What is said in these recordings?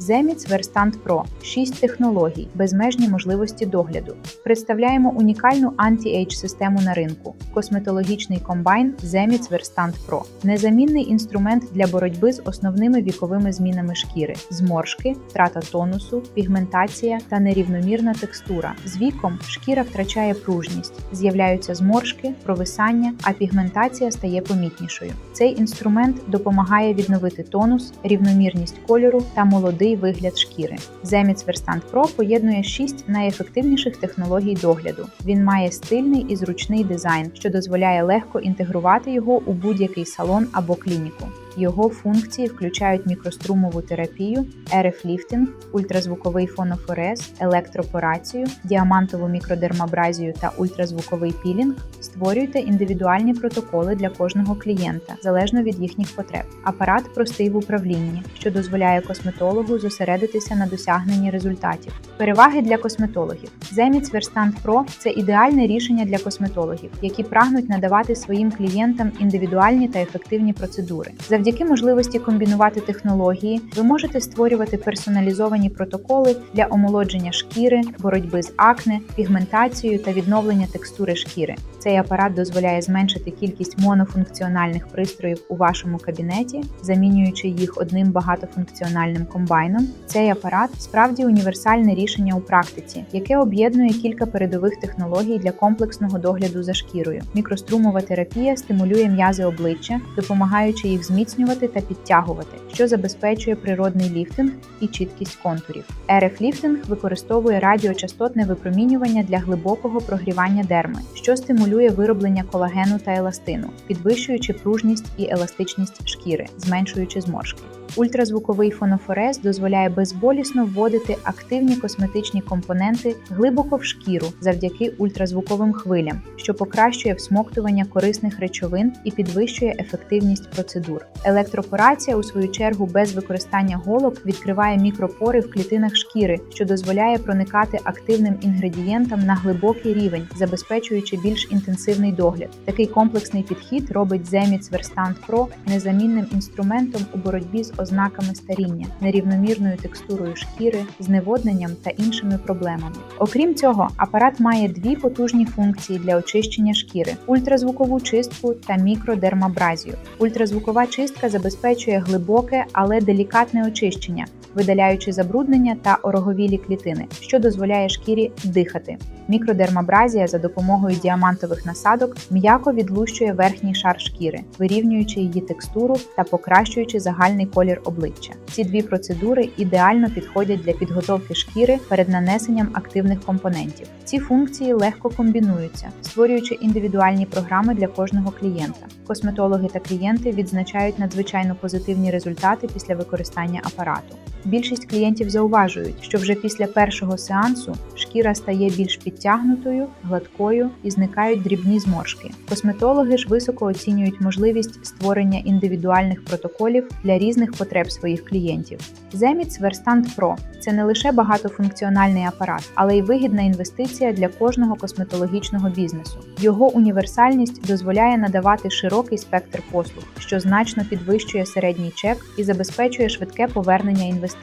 Zemits Verstand Pro 6 технологій, безмежні можливості догляду. Представляємо унікальну анті-ейдж систему на ринку. Косметологічний комбайн Zemits Verstand Pro – незамінний інструмент для боротьби з основними віковими змінами шкіри: зморшки, втрата тонусу, пігментація та нерівномірна текстура. З віком шкіра втрачає пружність, з'являються зморшки, провисання, а пігментація стає помітнішою. Цей інструмент допомагає відновити тонус, рівномірність кольору та молодий вигляд шкіри. Zemits Verstand Pro поєднує шість найефективніших технологій догляду. Він має стильний і зручний дизайн, що дозволяє легко інтегрувати його у будь-який салон або клініку. Його функції включають мікрострумову терапію, РФ-ліфтинг, ультразвуковий фонофорез, електропорацію, діамантову мікродермабразію та ультразвуковий пілінг. Створюйте індивідуальні протоколи для кожного клієнта залежно від їхніх потреб. Апарат простий в управлінні, що дозволяє косметологу зосередитися на досягненні результатів. Переваги для косметологів. Zemits Verstand Pro – це ідеальне рішення для косметологів, які прагнуть надавати своїм клієнтам індивідуальні та ефективні процедури. Завдяки можливості комбінувати технології, ви можете створювати персоналізовані протоколи для омолодження шкіри, боротьби з акне, пігментацією та відновлення текстури шкіри. Цей апарат дозволяє зменшити кількість монофункціональних пристроїв у вашому кабінеті, замінюючи їх одним багатофункціональним комбайном. Цей апарат справді універсальне рішення у практиці, яке об'єднує кілька передових технологій для комплексного догляду за шкірою. Мікрострумова терапія стимулює м'язи обличчя, допомагаючи їх зміцнювати та підтягувати, що забезпечує природний ліфтинг і чіткість контурів. РФ-ліфтинг використовує радіочастотне випромінювання для глибокого прогрівання дерми, що стимулює вироблення колагену та еластину, підвищуючи пружність і еластичність шкіри, зменшуючи зморшки. Ультразвуковий фонофорез дозволяє безболісно вводити активні косметичні компоненти глибоко в шкіру завдяки ультразвуковим хвилям, що покращує всмоктування корисних речовин і підвищує ефективність процедур. Електропорація, у свою чергу, без використання голок відкриває мікропори в клітинах шкіри, що дозволяє проникати активним інгредієнтам на глибокий рівень, забезпечуючи більш інтенсивний догляд. Такий комплексний підхід робить Zemits Verstand Pro незамінним інструментом у боротьбі з ознаками старіння, нерівномірною текстурою шкіри, зневодненням та іншими проблемами. Окрім цього, апарат має дві потужні функції для очищення шкіри: ультразвукову чистку та мікродермабразію. Ультразвукова чистка забезпечує глибоке, але делікатне очищення, видаляючи забруднення та ороговілі клітини, що дозволяє шкірі дихати. Мікродермабразія за допомогою діамантових насадок м'яко відлущує верхній шар шкіри, вирівнюючи її текстуру та покращуючи загальний колір обличчя. Ці дві процедури ідеально підходять для підготовки шкіри перед нанесенням активних компонентів. Ці функції легко комбінуються, створюючи індивідуальні програми для кожного клієнта. Косметологи та клієнти відзначають надзвичайно позитивні результати після використання апарату. Більшість клієнтів зауважують, що вже після першого сеансу шкіра стає більш підтягнутою, гладкою і зникають дрібні зморшки. Косметологи ж високо оцінюють можливість створення індивідуальних протоколів для різних потреб своїх клієнтів. Zemits Verstand Pro – це не лише багатофункціональний апарат, але й вигідна інвестиція для кожного косметологічного бізнесу. Його універсальність дозволяє надавати широкий спектр послуг, що значно підвищує середній чек і забезпечує швидке повернення інвестицій.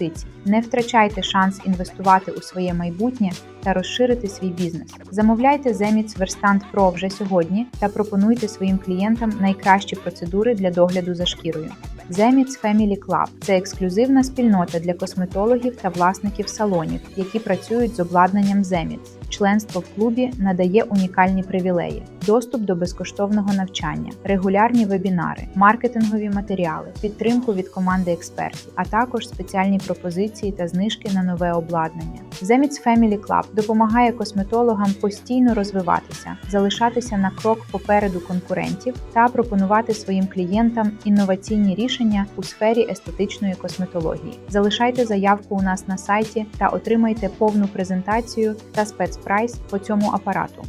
Не втрачайте шанс інвестувати у своє майбутнє та розширити свій бізнес. Замовляйте Zemits Verstand Pro вже сьогодні та пропонуйте своїм клієнтам найкращі процедури для догляду за шкірою. Zemits Family Club – це ексклюзивна спільнота для косметологів та власників салонів, які працюють з обладнанням Zemits. Членство в клубі надає унікальні привілеї: доступ до безкоштовного навчання, регулярні вебінари, маркетингові матеріали, підтримку від команди експертів, а також спеціальні пропозиції та знижки на нове обладнання. Zemits Family Club допомагає косметологам постійно розвиватися, залишатися на крок попереду конкурентів та пропонувати своїм клієнтам інноваційні рішення у сфері естетичної косметології. Залишайте заявку у нас на сайті та отримайте повну презентацію та спецпрайс по цьому апарату.